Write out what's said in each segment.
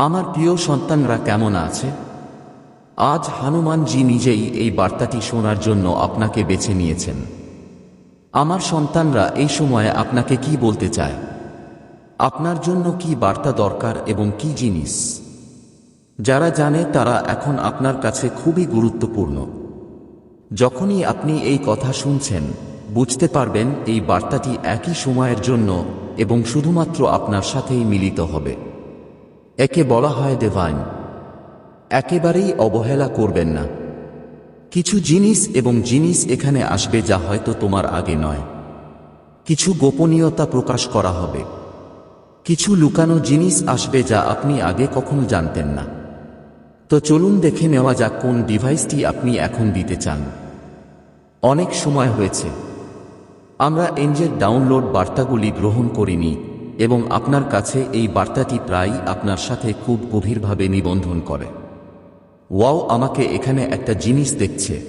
আমার প্রিয় সন্তানরা কেমন আছে? আজ হনুমানজি নিজেই এই বার্তাটি শোনার জন্য আপনাকে বেছে নিয়েছেন। আমার সন্তানরা এই সময়ে আপনাকে কি বলতে চায়? আপনার জন্য কি বার্তা দরকার এবং কি জিনিস? যারা জানে তারা এখন আপনার কাছে খুবই গুরুত্বপূর্ণ। যখনই আপনি এই কথা শুনছেন, বুঝতে পারবেন এই বার্তাটি একই সময়ের জন্য এবং শুধুমাত্র আপনার সাথেই মিলিত হবে। একে বলা হয় দেভাইন একেবারেই অবহেলা করবেন না। কিছু জিনিস এবং জিনিস এখানে আসবে যা হয়তো তোমার আগে নয়। কিছু গোপনীয়তা প্রকাশ করা হবে। কিছু লুকানো জিনিস আসবে যা আপনি আগে কখনো জানতেন না। তো চলুন দেখে নেওয়া যাক কোন ডিভাইসটি আপনি এখন দিতে চান। অনেক সময় হয়েছে। আমরা এনজের ডাউনলোড বার্তাগুলি গ্রহণ করিনি। এবং আপনার কাছে এই বার্তাটি প্রায়ই আপনার সাথে খুব গভীরভাবে নিবন্ধন করে। ওয়াও আমাকে এখানে একটা জিনিস দেখছে।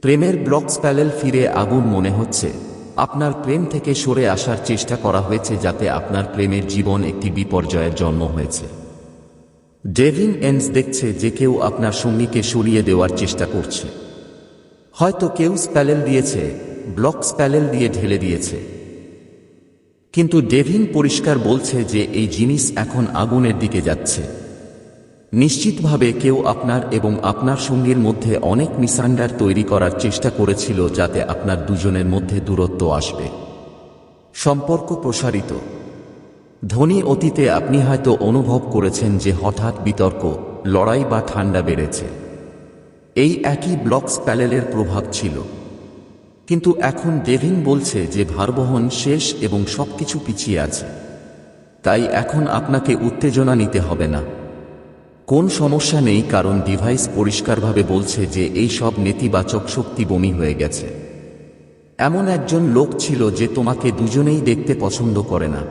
প্রেমের ব্লকস প্যালেল ফিরে আগুন মনে হচ্ছে। আপনার প্রেম থেকে সরে আসার চেষ্টা করা হয়েছে যাতে আপনার প্রেমের জীবন একটি বিপর্যয়ের জন্ম হয়েছে। ডেভিন এন্স দেখছে যে কেউ আপনার সঙ্গীকে সরিয়ে দেওয়ার চেষ্টা করছে। হয়তো কেউ স্প্যালেল দিয়েছে, ব্লক স্প্যালেল দিয়ে ঢেলে দিয়েছে। কিন্তু ডেভিন পরিষ্কার বলছে যে এই জিনিস এখন আগুনের দিকে যাচ্ছে। নিশ্চিতভাবে কেউ আপনার এবং আপনার সঙ্গীর মধ্যে অনেক মিসান্ডার তৈরি করার চেষ্টা করেছিল যাতে আপনার দুজনের মধ্যে দূরত্ব আসবে। সম্পর্ক প্রসারিত। ধনী অতীতে আপনি হয়তো অনুভব করেছেন যে হঠাৎ বিতর্ক, লড়াই বা ঠান্ডা বেড়েছে। এই একই ব্লকস প্যালেলের প্রভাব ছিল। কিন্তু এখন ডেভিন বলছে যে ভারবহন শেষ এবং সবকিছু পিছিয়ে আছে। তাই এখন আপনাকে উত্তেজনা নিতে হবে না। কোন সমস্যা নেই, কারণ ডিভাইস পরিষ্কারভাবে বলছে যে এই সব নেতিবাচক শক্তি বমি হয়ে গেছে। এমন একজন লোক ছিল যে তোমাকে দুজনেই দেখতে পছন্দ করে না।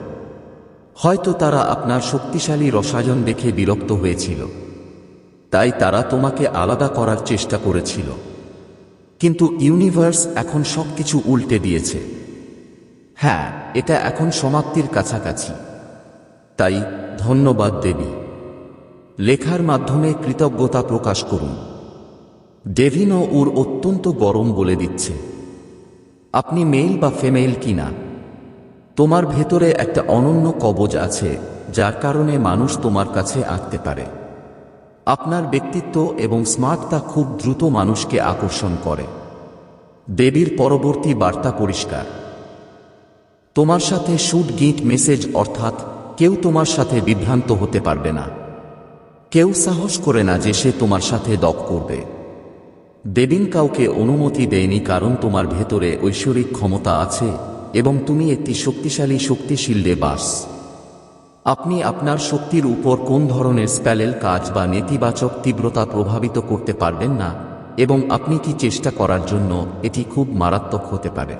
হয়তো তারা আপনার শক্তিশালী রসায়ন দেখে বিরক্ত হয়েছিল। তাই তারা তোমাকে আলাদা করার চেষ্টা করেছিল। কিন্তু ইউনিভার্স এখন সবকিছু উল্টে দিয়েছে। হ্যাঁ এটা এখন সমাপ্তির কাছাকাছি। তাই ধন্যবাদ, দেবী। লেখার মাধ্যমে কৃতজ্ঞতা প্রকাশ করুন। ডেভিনও ওর অত্যন্ত গরম বলে দিচ্ছে। আপনি মেল বা ফেমেল কিনা? তোমার ভেতরে একটা অনন্য কবজ আছে, যার কারণে মানুষ তোমার কাছে আঁকতে পারে। আপনার ব্যক্তিত্ব এবং স্মার্টতা খুব দ্রুত মানুষকে আকর্ষণ করে। দেবীর পরবর্তী বার্তা পরিষ্কার। তোমার সাথে শুট গিট মেসেজ অর্থাৎ কেউ তোমার সাথে বিভ্রান্ত হতে পারবে না। কেউ সাহস করে না যে সে তোমার সাথে দপ করবে। দেবিন কাউকে অনুমতি দেয়নি কারণ তোমার ভেতরে ঐশ্বরিক ক্ষমতা আছে এবং তুমি একটি শক্তিশালী, শক্তিশীলে বাস আপনি আপনার শক্তির উপর কোন ধরনের স্প্যালেল কাজ বা নেতিবাচক তীব্রতা প্রভাবিত করতে পারবেন না, এবং আপনি কি চেষ্টা করার জন্য এটি খুব মারাত্মক হতে পারে।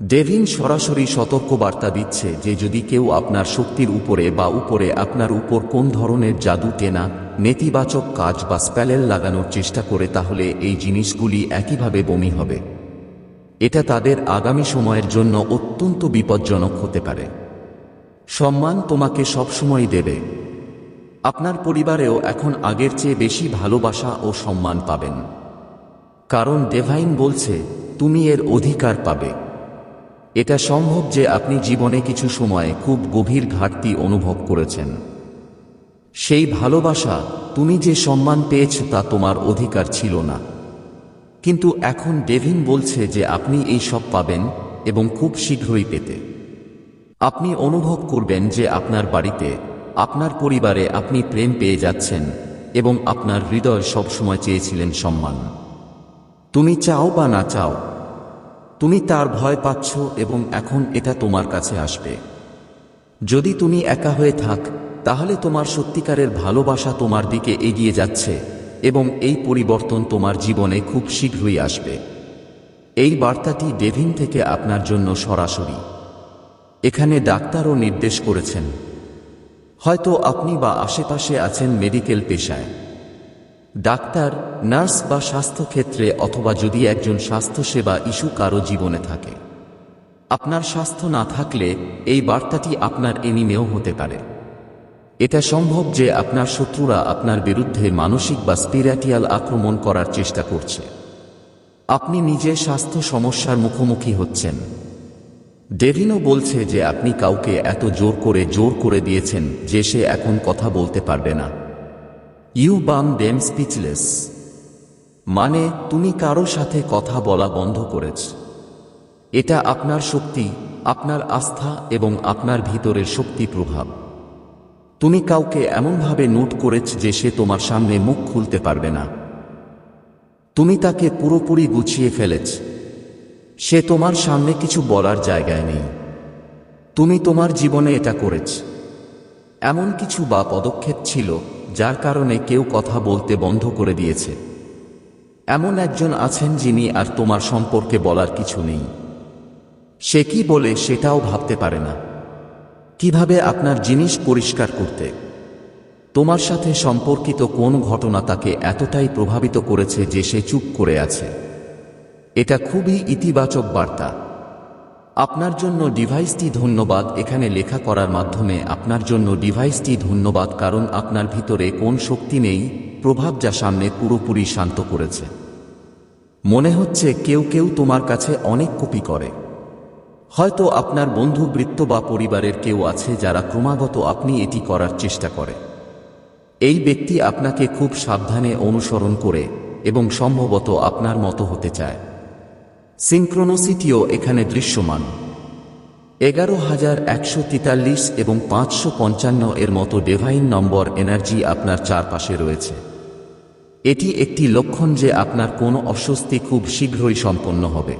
ডেভিন সরাসরি সতর্কবার্তা দিচ্ছে যে যদি কেউ আপনার শক্তির উপরে বা উপরে আপনার উপর কোন ধরনের জাদু টেনা, নেতিবাচক কাজ বা স্প্যালেল লাগানোর চেষ্টা করে তাহলে এই জিনিসগুলি একইভাবে বমি হবে। এটা তাদের আগামী সময়ের জন্য অত্যন্ত বিপজ্জনক হতে পারে। সম্মান তোমাকে সবসময় দেবে। আপনার পরিবারেও এখন আগের চেয়ে বেশি ভালোবাসা ও সম্মান পাবেন। কারণ ডেভাইন বলছে, তুমি এর অধিকার পাবে। এটা সম্ভব যে আপনি জীবনে কিছু সময়ে খুব গভীর ঘাটতি অনুভব করেছেন। সেই ভালোবাসা, তুমি যে সম্মান পেয়েছ তা তোমার অধিকার ছিল না। কিন্তু এখন ডেভিন বলছে যে আপনি এই সব পাবেন এবং খুব শীঘ্রই পেতে। আপনি অনুভব করবেন যে আপনার বাড়িতে, আপনার পরিবারে আপনি প্রেম পেয়ে যাচ্ছেন এবং আপনার হৃদয় সবসময় চেয়েছিলেন সম্মান। তুমি চাও বা না চাও, তুমি তার ভয় পাচ্ছ এবং এখন এটা তোমার কাছে আসবে। যদি তুমি একা হয়ে থাক, তাহলে তোমার সত্যিকারের ভালোবাসা তোমার দিকে এগিয়ে যাচ্ছে এবং এই পরিবর্তন তোমার জীবনে খুব শীঘ্রই আসবে। এই বার্তাটি ডেভিন থেকে আপনার জন্য সরাসরি। এখানে ডাক্তারও নির্দেশ করেছেন। হয়তো আপনি বা আশেপাশে আছেন মেডিকেল পেশায়। ডাক্তার, নার্স বা স্বাস্থ্যক্ষেত্রে অথবা যদি একজন স্বাস্থ্যসেবা ইস্যু কারও জীবনে থাকে। আপনার স্বাস্থ্য না থাকলে এই বার্তাটি আপনার এনিমেও হতে পারে। এটা সম্ভব যে আপনার শত্রুরা আপনার বিরুদ্ধে মানসিক বা স্পিরাটিয়াল আক্রমণ করার চেষ্টা করছে। আপনি নিজে স্বাস্থ্য সমস্যার মুখোমুখি হচ্ছেন। ডেভিনও বলছে যে আপনি কাউকে এত জোর করে জোর করে দিয়েছেন যে সে এখন কথা বলতে পারবে না। ইউ বাম ডেম স্পিচলেস। মানে তুমি কারও সাথে কথা বলা বন্ধ করেছ। এটা আপনার শক্তি, আপনার আস্থা এবং আপনার ভিতরের শক্তি প্রভাব। তুমি কাউকে এমনভাবে নোট করেছ যে সে তোমার সামনে মুখ খুলতে পারবে না। তুমি তাকে পুরোপুরি গুছিয়ে ফেলেছ। সে তোমার সামনে কিছু বলার জায়গায় নেই। তুমি তোমার জীবনে এটা করেছ। এমন কিছু বা পদক্ষেপ ছিল, যার কারণে কেউ কথা বলতে বন্ধ করে দিয়েছে। এমন একজন আছেন যিনি আর তোমার সম্পর্কে বলার কিছু নেই। সে কি বলে সেটাও ভাবতে পারে না। কীভাবে আপনার জিনিস পরিষ্কার করতে? তোমার সাথে সম্পর্কিত কোন ঘটনা তাকে এতটাই প্রভাবিত করেছে যে সে চুপ করে আছে? এটা খুবই ইতিবাচক বার্তা। আপনার জন্য ডিভাইসটি ধন্যবাদ এখানে লেখা করার মাধ্যমে আপনার জন্য ডিভাইসটি ধন্যবাদ কারণ আপনার ভিতরে কোন শক্তি নেই, প্রভাব যা সামনে পুরোপুরি শান্ত করেছে। মনে হচ্ছে কেউ কেউ তোমার কাছে অনেক কপি করে। হয়তো আপনার বন্ধু, বৃত্ত বা পরিবারের কেউ আছে যারা ক্রমাগত আপনি এটি করার চেষ্টা করে। এই ব্যক্তি আপনাকে খুব সাবধানে অনুসরণ করে এবং সম্ভবত আপনার মতো হতে চায়। সিঙ্ক্রোনোসিটিও এখানে দৃশ্যমান। এগারো হাজার একশো তেতাল্লিশ এবং পাঁচশো পঞ্চান্ন এর মতো ডেভাইন নম্বর এনার্জি আপনার চারপাশে রয়েছে। এটি একটি লক্ষণ যে আপনার কোনো অস্বস্তি খুব শীঘ্রই সম্পন্ন হবে।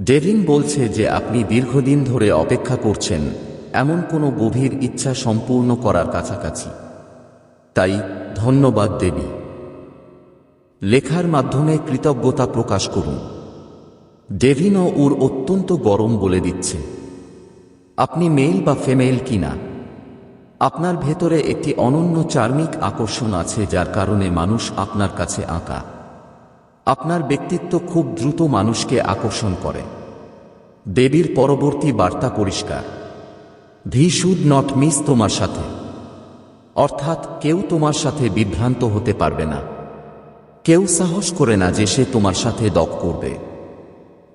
ডেভিন বলছে যে আপনি দীর্ঘদিন ধরে অপেক্ষা করছেন, এমন কোনো গভীর ইচ্ছা সম্পূর্ণ করার কাছাকাছি। তাই ধন্যবাদ দেবী লেখার মাধ্যমে কৃতজ্ঞতা প্রকাশ করুন। ডেভিনও উর অত্যন্ত গরম বলে দিচ্ছে। আপনি মেল বা ফেমেল কিনা? আপনার ভেতরে একটি অনন্য চার্মিক আকর্ষণ আছে যার কারণে মানুষ আপনার কাছে আঁকা। আপনার ব্যক্তিত্ব খুব দ্রুত মানুষকে আকর্ষণ করে। দেবীর পরবর্তী বার্তা পরিষ্কার। ভি শুড নট মিস তোমার সাথে। অর্থাৎ কেউ তোমার সাথে বিভ্রান্ত হতে পারবে না। কেউ সাহস করে না যে সে তোমার সাথে দক করবে।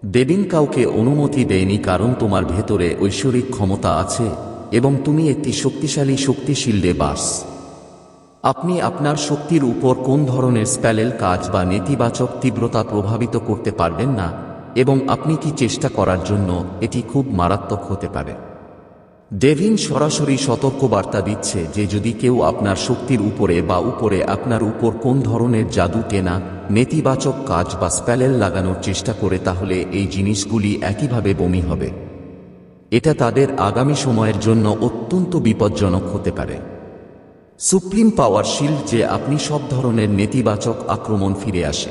দেবিন কাউকে অনুমতি দেয়নি কারণ তোমার ভেতরে ঐশ্বরিক ক্ষমতা আছে এবং তুমি একটি শক্তিশালী, শক্তিশীলে বাস আপনি আপনার শক্তির উপর কোন ধরনের স্প্যালেল কাজ বা নেতিবাচক তীব্রতা প্রভাবিত করতে পারবেন না এবং আপনি কি চেষ্টা করার জন্য এটি খুব মারাত্মক হতে পারে। ডেভিন সরাসরি সতর্কবার্তা দিচ্ছে যে যদি কেউ আপনার শক্তির উপরে বা উপরে আপনার উপর কোন ধরনের জাদু টেনা নেতিবাচক কাজ বা স্প্যালেল লাগানোর চেষ্টা করে তাহলে এই জিনিসগুলি একইভাবে বমি হবে। এটা তাদের আগামী সময়ের জন্য অত্যন্ত বিপজ্জনক হতে পারে। সুপ্রিম পাওয়ার শিল্ড যে আপনি সব ধরনের নেতিবাচক আক্রমণ ফিরে আসে।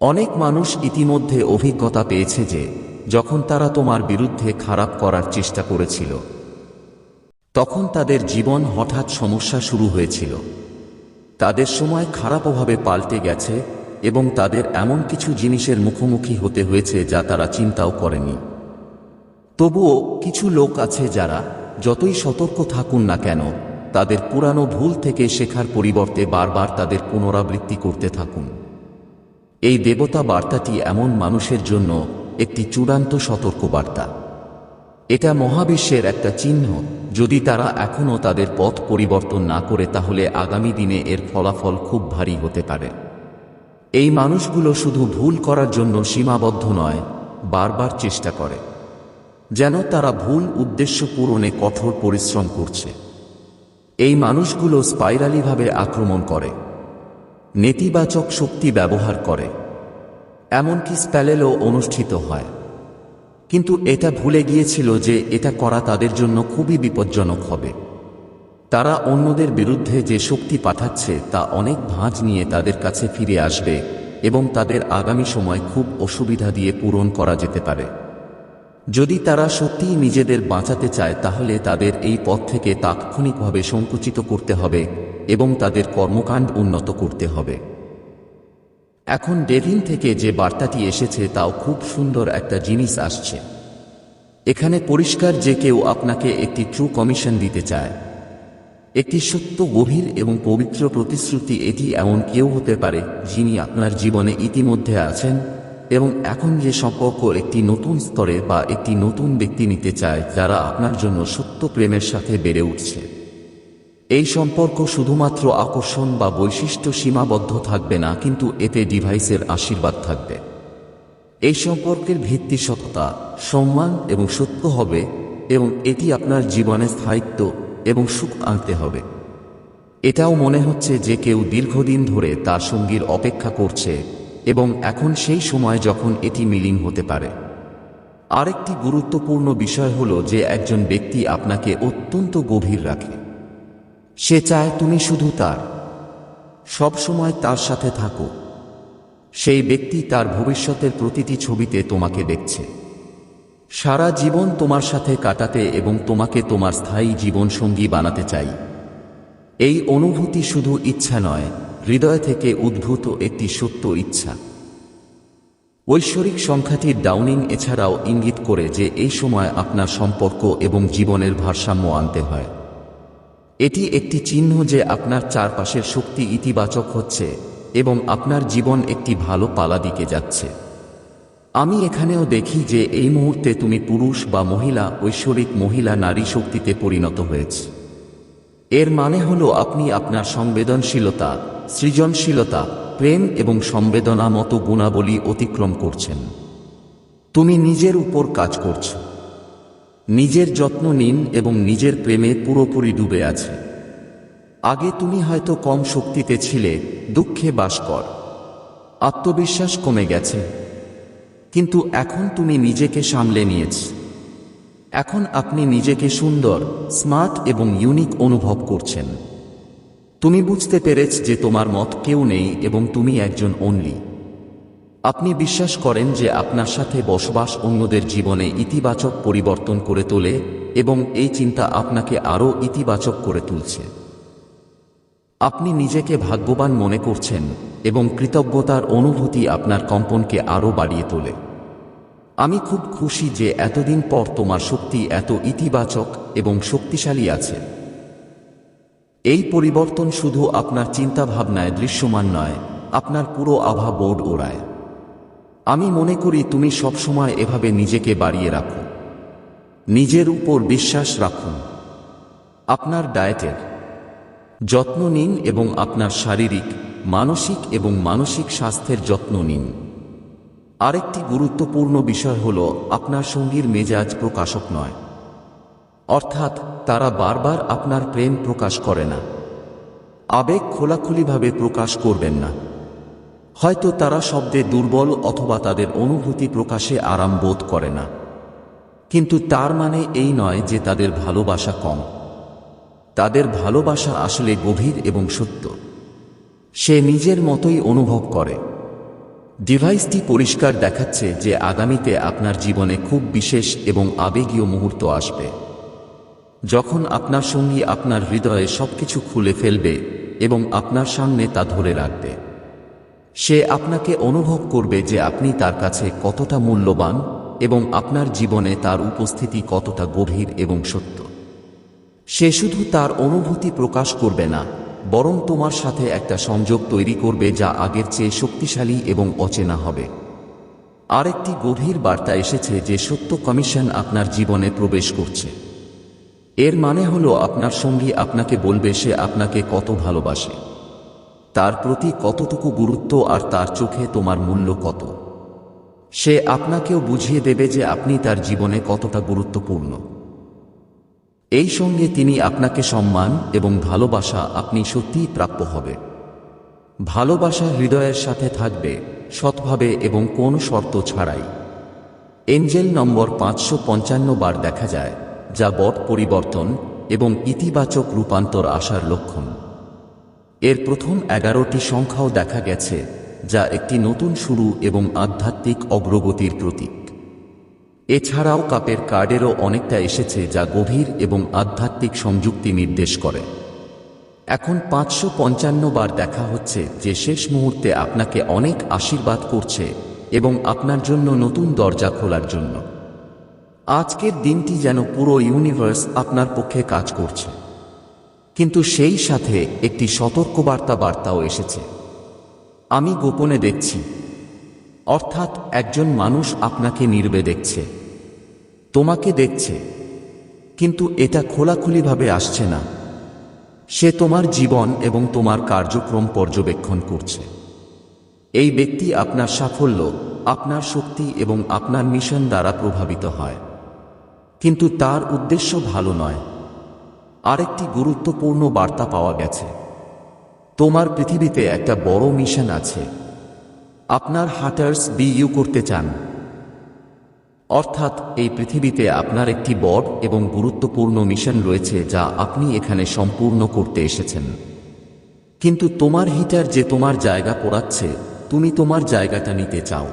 অনেক মানুষ ইতিমধ্যে অভিজ্ঞতা পেয়েছে যে, যখন তারা তোমার বিরুদ্ধে খারাপ করার চেষ্টা করেছিল, তখন তাদের জীবন হঠাৎ সমস্যা শুরু হয়েছিল। তাদের সময় খারাপভাবে পাল্টে গেছে এবং তাদের এমন কিছু জিনিসের মুখোমুখি হতে হয়েছে যা তারা চিন্তাও করেনি। তবুও কিছু লোক আছে যারা যতই সতর্ক থাকুন না কেন, তাদের পুরানো ভুল থেকে শেখার পরিবর্তে বারবার তাদের পুনরাবৃত্তি করতে থাকুন। এই দেবতা বার্তাটি এমন মানুষের জন্য একটি চূড়ান্ত সতর্কবার্তা। এটা মহাবিশ্বের একটা চিহ্ন। যদি তারা এখনও তাদের পথ পরিবর্তন না করে, তাহলে আগামী দিনে এর ফলাফল খুব ভারী হতে পারে। এই মানুষগুলো শুধু ভুল করার জন্য সীমাবদ্ধ নয়, বারবার চেষ্টা করে। যেন তারা ভুল উদ্দেশ্য পূরণে কঠোর পরিশ্রম করছে। এই মানুষগুলো স্পাইরালিভাবে আক্রমণ করে, নেতিবাচক শক্তি ব্যবহার করে। এমনকি স্প্যালেলও অনুষ্ঠিত হয়। কিন্তু এটা ভুলে গিয়েছিল যে এটা করা তাদের জন্য খুবই বিপজ্জনক হবে। তারা অন্যদের বিরুদ্ধে যে শক্তি পাঠাচ্ছে তা অনেক ভাঁজ নিয়ে তাদের কাছে ফিরে আসবে এবং তাদের আগামী সময় খুব অসুবিধা দিয়ে পূরণ করা যেতে পারে। যদি তারা সত্যিই নিজেদের বাঁচাতে চায়, তাহলে তাদের এই পথ থেকে তাৎক্ষণিকভাবে সংকুচিত করতে হবে এবং তাদের কর্মকাণ্ড উন্নত করতে হবে। এখন ডেভিন থেকে যে বার্তাটি এসেছে তাও খুব সুন্দর একটা জিনিস আসছে। এখানে পরিষ্কার যে কেউ আপনাকে একটি ট্রু কমিশন দিতে চায়। একটি সত্য, গভীর এবং পবিত্র প্রতিশ্রুতি, এটি এমন কেউ হতে পারে যিনি আপনার জীবনে ইতিমধ্যে আছেন এবং এখন যে সম্পর্ক একটি নতুন স্তরে বা একটি নতুন ব্যক্তি নিতে চায়, যারা আপনার জন্য সত্য প্রেমের সাথে বেড়ে উঠছে। এই সম্পর্ক শুধুমাত্র আকর্ষণ বা বৈশিষ্ট্য সীমাবদ্ধ থাকবে না, কিন্তু এতে ডিভাইসের আশীর্বাদ থাকবে। এই সম্পর্কের ভিত্তি সততা, সম্মান এবং সত্য হবে এবং এটি আপনার জীবনে স্থায়িত্ব এবং সুখ আনতে হবে। এটাও মনে হচ্ছে যে কেউ দীর্ঘদিন ধরে তার সঙ্গীর অপেক্ষা করছে এবং এখন সেই সময় যখন এটি মিলিং হতে পারে। আরেকটি গুরুত্বপূর্ণ বিষয় হল যে একজন ব্যক্তি আপনাকে অত্যন্ত গভীর রাখে। সে চায় তুমি শুধু তার। সব সময় তার সাথে থাকো। সেই ব্যক্তি তার ভবিষ্যতের প্রতিটি ছবিতে তোমাকে দেখছে। সারা জীবন তোমার সাথে কাটাতে এবং তোমাকে তোমার স্থায়ী জীবনসঙ্গী বানাতে চাই। এই অনুভূতি শুধু ইচ্ছা নয়, হৃদয় থেকে উদ্ভূত একটি সত্য ইচ্ছা। ঐশ্বরিক সংখ্যাটির ডাউনিং এছাড়াও ইঙ্গিত করে যে এই সময় আপনার সম্পর্ক এবং জীবনের ভারসাম্য আনতে হয়। এটি একটি চিহ্ন যে আপনার চারপাশের শক্তি ইতিবাচক হচ্ছে এবং আপনার জীবন একটি ভালো পালা দিকে যাচ্ছে। আমি এখানেও দেখি যে এই মুহূর্তে তুমি পুরুষ বা মহিলা, ঐশ্বরিক মহিলা, নারী শক্তিতে পরিণত হয়েছে। এর মানে হল আপনি আপনার সংবেদনশীলতা, সৃজনশীলতা, প্রেম এবং সংবেদনা মতো গুণাবলী অতিক্রম করছেন। তুমি নিজের উপর কাজ করছ। নিজের যত্ন নিন এবং নিজের প্রেমে পুরোপুরি ডুবে আছে। আগে তুমি হয়তো কম শক্তিতে ছিলে, দুঃখে বাস কর। আত্মবিশ্বাস কমে গেছে। কিন্তু এখন তুমি নিজেকে সামলে নিয়েছ। এখন আপনি নিজেকে সুন্দর, স্মার্ট এবং ইউনিক অনুভব করছেন। তুমি বুঝতে পেরেছ যে তোমার মত কেউ নেই এবং তুমি একজন অনলি আপনি বিশ্বাস করেন যে আপনার সাথে বসবাস অন্যদের জীবনে ইতিবাচক পরিবর্তন করে তোলে এবং এই চিন্তা আপনাকে আরও ইতিবাচক করে তুলছে। আপনি নিজেকে ভাগ্যবান মনে করছেন এবং কৃতজ্ঞতার অনুভূতি আপনার কম্পনকে আরও বাড়িয়ে তোলে। আমি খুব খুশি যে এতদিন পর তোমার শক্তি এত ইতিবাচক এবং শক্তিশালী আছে। এই পরিবর্তন শুধু আপনার চিন্তাভাবনায় দৃশ্যমান নয়, আপনার পুরো আভা বোর্ড ওড়ায়। আমি মনে করি তুমি সবসময় এভাবে নিজেকে বাড়িয়ে রাখো। নিজের উপর বিশ্বাস রাখুন আপনার ডায়েটের যত্ন নিন এবং আপনার শারীরিক, মানসিক এবং মানসিক স্বাস্থ্যের যত্ন নিন। আরেকটি গুরুত্বপূর্ণ বিষয় হল, আপনার সঙ্গীর মেজাজ প্রকাশক নয়। অর্থাৎ, তারা বারবার আপনার প্রেম প্রকাশ করে না। আবেগ খোলাখুলিভাবে প্রকাশ করবেন না। হয়তো তারা শব্দে দুর্বল অথবা তাদের অনুভূতি প্রকাশে আরাম বোধ করে না। কিন্তু তার মানে এই নয় যে তাদের ভালোবাসা কম। তাদের ভালোবাসা আসলে গভীর এবং সত্য। সে নিজের মতোই অনুভব করে। ডিভাইসটি পরিষ্কার দেখাচ্ছে যে আগামীতে আপনার জীবনে খুব বিশেষ এবং আবেগীয় মুহূর্ত আসবে। যখন আপনার সঙ্গী আপনার হৃদয়ে সবকিছু খুলে ফেলবে এবং আপনার সামনে তা ধরে রাখবে। সে আপনাকে অনুভব করবে যে আপনি তার কাছে কতটা মূল্যবান এবং আপনার জীবনে তার উপস্থিতি কতটা গভীর এবং সত্য। সে শুধু তার অনুভূতি প্রকাশ করবে না, বরং তোমার সাথে একটা সংযোগ তৈরি করবে যা আগের চেয়ে শক্তিশালী এবং অচেনা হবে। আরেকটি গভীর বার্তা এসেছে যে সত্য কমিশন আপনার জীবনে প্রবেশ করছে। এর মানে হলো আপনার সঙ্গী আপনাকে বলবে সে আপনাকে কত ভালোবাসে। তার প্রতি কতটুকু গুরুত্ব আর তার চোখে তোমার মূল্য কত? সে আপনাকেও বুঝিয়ে দেবে যে আপনি তার জীবনে কতটা গুরুত্বপূর্ণ। এই সঙ্গে তিনি আপনাকে সম্মান এবং ভালোবাসা আপনি সত্যিই প্রাপ্য হবে। ভালোবাসা হৃদয়ের সাথে থাকবে, সৎভাবে এবং কোন শর্ত ছাড়াই। এঞ্জেল নম্বর পাঁচশো পঞ্চান্ন বার দেখা যায়, যা বট পরিবর্তন এবং ইতিবাচক রূপান্তর আসার লক্ষণ। এর প্রথম এগারোটি সংখ্যাও দেখা গেছে, যা একটি নতুন শুরু এবং আধ্যাত্মিক অগ্রগতির প্রতীক। এছাড়াও কাপের কার্ডেরও অনেকটা এসেছে যা গভীর এবং আধ্যাত্মিক সংযুক্তি নির্দেশ করে। এখন পাঁচশো পঞ্চান্ন বার দেখা হচ্ছে যে শেষ মুহূর্তে আপনাকে অনেক আশীর্বাদ করছে এবং আপনার জন্য নতুন দরজা খোলার জন্য। আজকের দিনটি যেন পুরো ইউনিভার্স আপনার পক্ষে কাজ করছে। কিন্তু সেই সাথে একটি সতর্কবার্তা বার্তাও এসেছে। আমি গোপনে দেখছি। অর্থাৎ একজন মানুষ আপনাকে নির্বে দেখছে। তোমাকে দেখছে। কিন্তু এটা খোলাখুলিভাবে আসছে না। সে তোমার জীবন এবং তোমার কার্যক্রম পর্যবেক্ষণ করছে। এই ব্যক্তি আপনার সাফল্য, আপনার শক্তি এবং আপনার মিশন দ্বারা প্রভাবিত হয়। কিন্তু তার উদ্দেশ্য ভালো নয়। আরেকটি গুরুত্বপূর্ণ বার্তা পাওয়া গেছে। তোমার পৃথিবীতে একটা বড় মিশন আছে। আপনার হাটার্স বিইউ করতে চান। অর্থাৎ এই পৃথিবীতে আপনার একটি বড় এবং গুরুত্বপূর্ণ মিশন রয়েছে যা আপনি এখানে সম্পূর্ণ করতে এসেছেন। কিন্তু তোমার হিটার যে তোমার জায়গা পড়াচ্ছে, তুমি তোমার জায়গাটা নিতে চাও।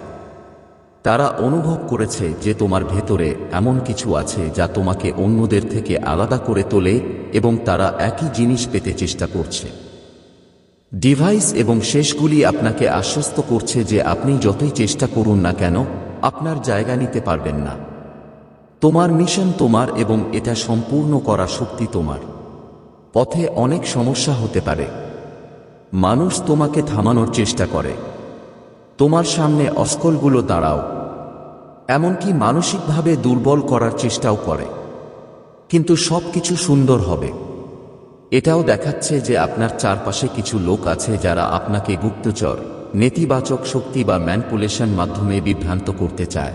তারা অনুভব করেছে যে তোমার ভেতরে এমন কিছু আছে যা তোমাকে অন্যদের থেকে আলাদা করে তোলে এবং তারা একই জিনিস পেতে চেষ্টা করছে। ডিভাইস এবং শেষগুলি আপনাকে আশ্বস্ত করছে যে আপনি যতই চেষ্টা করুন না কেন, আপনার জায়গা নিতে পারবেন না। তোমার মিশন তোমার এবং এটা সম্পূর্ণ করা শক্তি তোমার। পথে অনেক সমস্যা হতে পারে। মানুষ তোমাকে থামানোর চেষ্টা করে। তোমার সামনে অস্কলগুলো দাঁড়াও। এমনকি মানসিকভাবে দুর্বল করার চেষ্টাও করে। কিন্তু সব কিছু সুন্দর হবে। এটাও দেখাচ্ছে যে আপনার চারপাশে কিছু লোক আছে যারা আপনাকে গুপ্তচর, নেতিবাচক শক্তি বা ম্যানপুলেশন মাধ্যমে বিভ্রান্ত করতে চায়।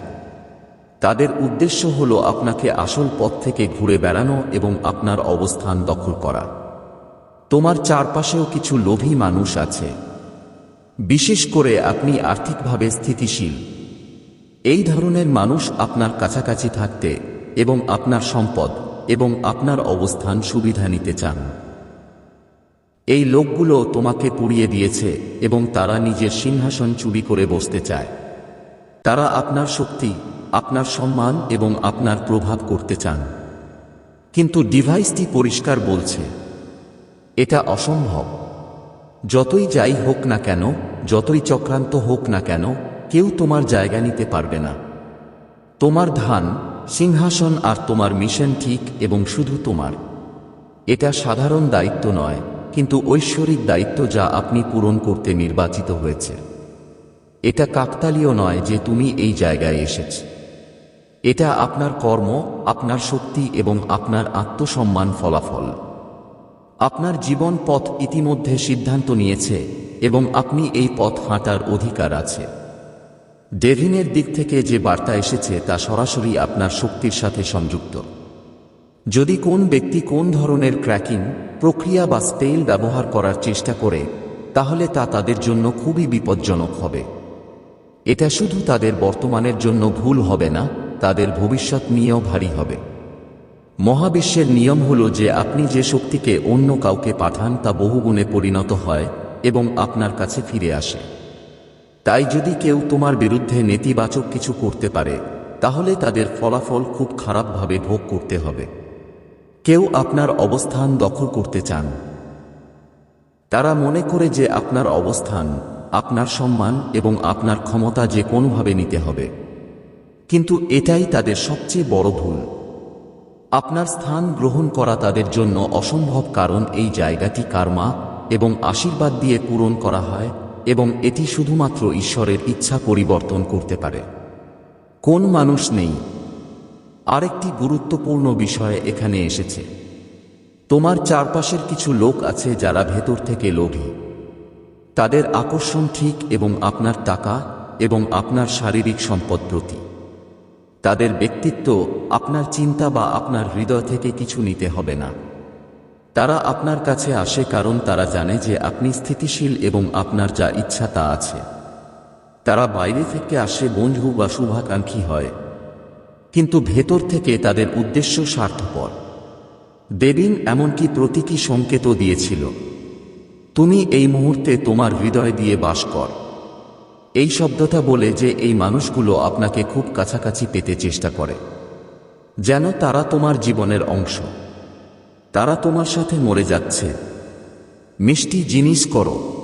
তাদের উদ্দেশ্য হল আপনাকে আসল পথ থেকে ঘুরে বেড়ানো এবং আপনার অবস্থান দখল করা। তোমার চারপাশেও কিছু লোভী মানুষ আছে। বিশেষ করে আপনি আর্থিকভাবে স্থিতিশীল। এই ধরনের মানুষ আপনার কাছাকাছি থাকতে এবং আপনার সম্পদ এবং আপনার অবস্থান সুবিধা নিতে চান। এই লোকগুলো তোমাকে পুড়িয়ে দিয়েছে এবং তারা নিজের সিংহাসন চুরি করে বসতে চায়। তারা আপনার শক্তি, আপনার সম্মান এবং আপনার প্রভাব করতে চান। কিন্তু ডিভাইসটি পরিষ্কার বলছে, এটা অসম্ভব। যতই যাই হোক না কেন, যতই চক্রান্ত হোক না কেন, কেউ তোমার জায়গা নিতে পারবে না। তোমার ধান, সিংহাসন আর তোমার মিশন ঠিক এবং শুধু তোমার। এটা সাধারণ দায়িত্ব নয়, কিন্তু ঐশ্বরিক দায়িত্ব যা আপনি পূরণ করতে নির্বাচিত হয়েছে। এটা কাকতালীয় নয় যে তুমি এই জায়গায় এসেছ। এটা আপনার কর্ম, আপনার শক্তি এবং আপনার আত্মসম্মান ফলাফল। আপনার জীবন পথ ইতিমধ্যে সিদ্ধান্ত নিয়েছে এবং আপনি এই পথ হাঁটার অধিকার আছে। ডেভিনের দিক থেকে যে বার্তা এসেছে তা সরাসরি আপনার শক্তির সাথে সংযুক্ত। যদি কোন ব্যক্তি কোন ধরনের ক্র্যাকিং, প্রক্রিয়া বা স্পেল ব্যবহার করার চেষ্টা করে, তাহলে তা তাদের জন্য খুবই বিপজ্জনক হবে। এটা শুধু তাদের বর্তমানের জন্য ভুল হবে না, তাদের ভবিষ্যৎ নিয়েও ভারী হবে। মহাবিশ্বের নিয়ম হল যে আপনি যে শক্তিকে অন্য কাউকে পাঠান তা বহুগুণে পরিণত হয় এবং আপনার কাছে ফিরে আসে। তাই যদি কেউ তোমার বিরুদ্ধে নেতিবাচক কিছু করতে পারে, তাহলে তাদের ফলাফল খুব খারাপভাবে ভোগ করতে হবে। কেউ আপনার অবস্থান দখল করতে চান। তারা মনে করে যে আপনার অবস্থান, আপনার সম্মান এবং আপনার ক্ষমতা যে কোনোভাবে নিতে হবে। কিন্তু এটাই তাদের সবচেয়ে বড় ভুল। আপনার স্থান গ্রহণ করা তাদের জন্য অসম্ভব কারণ এই জায়গাটি কার্মা এবং আশীর্বাদ দিয়ে পূরণ করা হয় এবং এটি শুধুমাত্র ঈশ্বরের ইচ্ছা পরিবর্তন করতে পারে। কোন মানুষ নেই? আরেকটি গুরুত্বপূর্ণ বিষয় এখানে এসেছে। তোমার চারপাশের কিছু লোক আছে যারা ভেতর থেকে লোভী। তাদের আকর্ষণ ঠিক এবং আপনার টাকা এবং আপনার শারীরিক সম্পদ প্রতি। তাদের ব্যক্তিত্ব আপনার চিন্তা বা আপনার হৃদয় থেকে কিছু নিতে হবে না। তারা আপনার কাছে আসে কারণ তারা জানে যে আপনি স্থিতিশীল এবং আপনার যা ইচ্ছা তা আছে। তারা বাইরে থেকে আসে বন্ধু বা শুভাকাঙ্ক্ষী হয়। কিন্তু ভেতর থেকে তাদের উদ্দেশ্য স্বার্থপর। দেবিন এমনকি প্রতীকী সংকেতও দিয়েছিল। তুমি এই মুহূর্তে তোমার হৃদয় দিয়ে বাস কর। এই শব্দটা বলে যে এই মানুষগুলো আপনাকে খুব কাছাকাছি পেতে চেষ্টা করে। যেন তারা তোমার জীবনের অংশ। তারা তোমার সাথে মরে যাচ্ছে। মিষ্টি জিনিস করো।